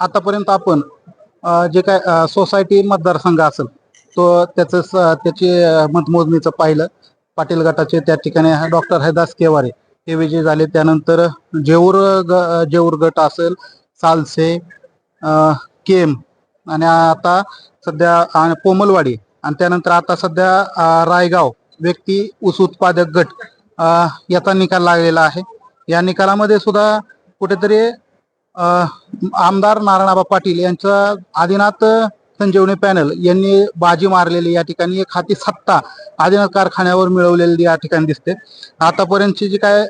आतापर्यंत आपण जे काय सोसायटी मतदारसंघ असेल तो त्याचं स- त्याची मतमोजणीचं पाहिलं. पाटील गटाचे त्या ठिकाणी डॉक्टर हैदास केवारे हे विजयी झाले. त्यानंतर जेऊर ग जेऊर गट असेल सालसे केम आणि आता सध्या कोमलवाडी पोमलवाडी आणि त्यानंतर आता सध्या रायगाव व्यक्ती ऊस उत्पादक गट याचा निकाल लागलेला आहे. या निकालामध्ये सुद्धा कुठेतरी आमदार नारायणाबा पाटील यांचा आदिनाथ संजीवनी पॅनल यांनी बाजी मारलेली या ठिकाणी एक हाती सत्ता आदिनाथ कारखान्यावर मिळवलेली या ठिकाणी दिसते. आतापर्यंतचे जे काय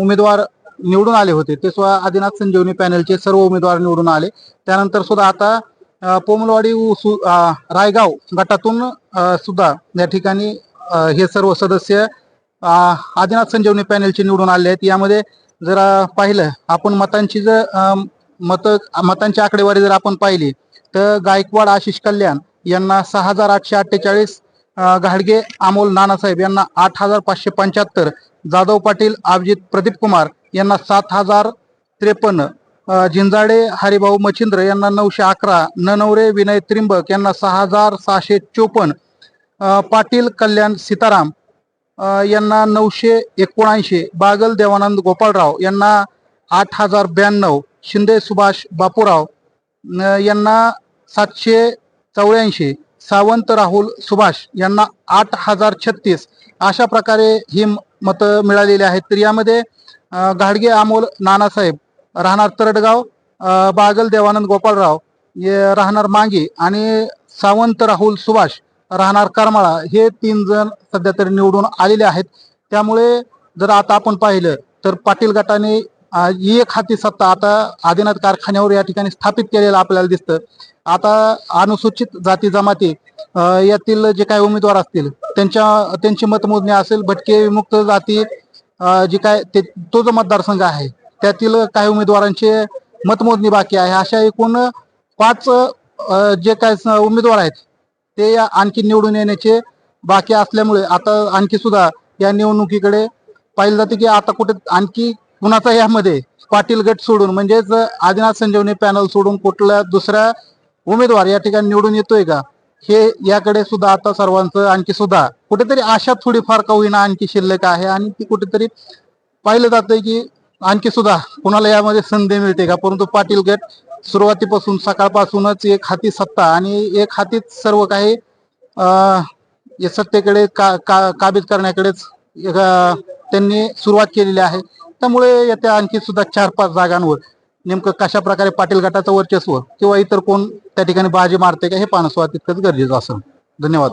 उमेदवार निवडून आले होते ते सुद्धा आदिनाथ संजीवनी पॅनलचे सर्व उमेदवार निवडून आले. त्यानंतर सुद्धा आता पोमलवाडी रायगाव गटातून सुद्धा या ठिकाणी हे सर्व सदस्य आदिनाथ संजीवनी पॅनलचे निवडून आले आहेत. यामध्ये जर पाहिलं आपण मतांची जर मत मतांची आकडेवारी जर आपण पाहिली तर गायकवाड आशिष कल्याण यांना सहा हजार आठशे अठ्ठेचाळीस घाडगे अमोल नानासाहेब यांना आठ हजार पाचशे पंच्याहत्तर जाधव पाटील अभिजित प्रदीप कुमार यांना सात हजार त्रेपन्न झिंजाडे हरिभाऊ मच्छिंद्र यांना नऊशे अकरा ननवरे विनय त्रिंबक यांना सहा हजार सहाशे चोपन्न पाटील कल्याण सीताराम यांना नऊशे एकोणऐंशी बागल देवानंद गोपाळराव यांना आठ हजार ब्याण्णव शिंदे सुभाष बापूराव न- यांना सातशे चौऱ्याऐंशी सावंत राहुल सुभाष यांना आठ हजार छत्तीस अशा प्रकारे ही मतं मिळालेली आहेत. तर यामध्ये गाडगे घाडगे अमोल नानासाहेब राहणार तरडगाव बागल देवानंद गोपाळराव राहणार मांगी आणि सावंत राहुल सुभाष राहणार करमाळा हे तीन जण सध्या तरी निवडून आलेले आहेत. त्यामुळे जर आता आपण पाहिलं तर पाटील गटाने एक हाती सत्ता आता आदिनाथ कारखान्यावर या ठिकाणी स्थापित केलेलं आपल्याला दिसतं. आता अनुसूचित जाती जमाती यातील जे काही उमेदवार असतील त्यांच्या त्यांची मतमोजणी असेल भटके विमुक्त जाती जी जे काय ते तो जो मतदारसंघ आहे त्यातील काही उमेदवारांचे मतमोजणी बाकी आहे. अशा एकूण पाच जे काय स- उमेदवार आहेत ते या आणखी निवडून येण्याचे बाकी असल्यामुळे आता आणखी सुद्धा या निवडणुकीकडे पाहिलं जाते की आता कुठे आणखी कुणाचा यामध्ये पाटील गट सोडून म्हणजेच आदिनाथ संजीवनी पॅनल सोडून कुठला दुसरा उमेदवार या ठिकाणी निवडून येतोय का? हे याकडे सुद्धा आता सर्वांचं आणखी सुद्धा कुठेतरी आशा थोडीफार का होईना आणखी शिल्लक आहे आणि ती कुठेतरी पाहिलं जातंय की आणखी सुद्धा कुणाला यामध्ये संधी मिळते का? परंतु पाटील गट सुरुवातीपासून सकाळपासूनच एक हाती सत्ता आणि एक हातीत सर्व काही या सत्तेकडे का का काबीज करण्याकडेच त्यांनी सुरुवात केलेली आहे. त्यामुळे येत्या आणखी सुद्धा चार पाच जागांवर नेमकं कशा प्रकारे पाटील गटाचं वर्चस्व किंवा इतर कोण त्या ठिकाणी बाजी मारते का हे पाहणं सुद्धा तितकंच गरजेचं असेल धन्यवाद.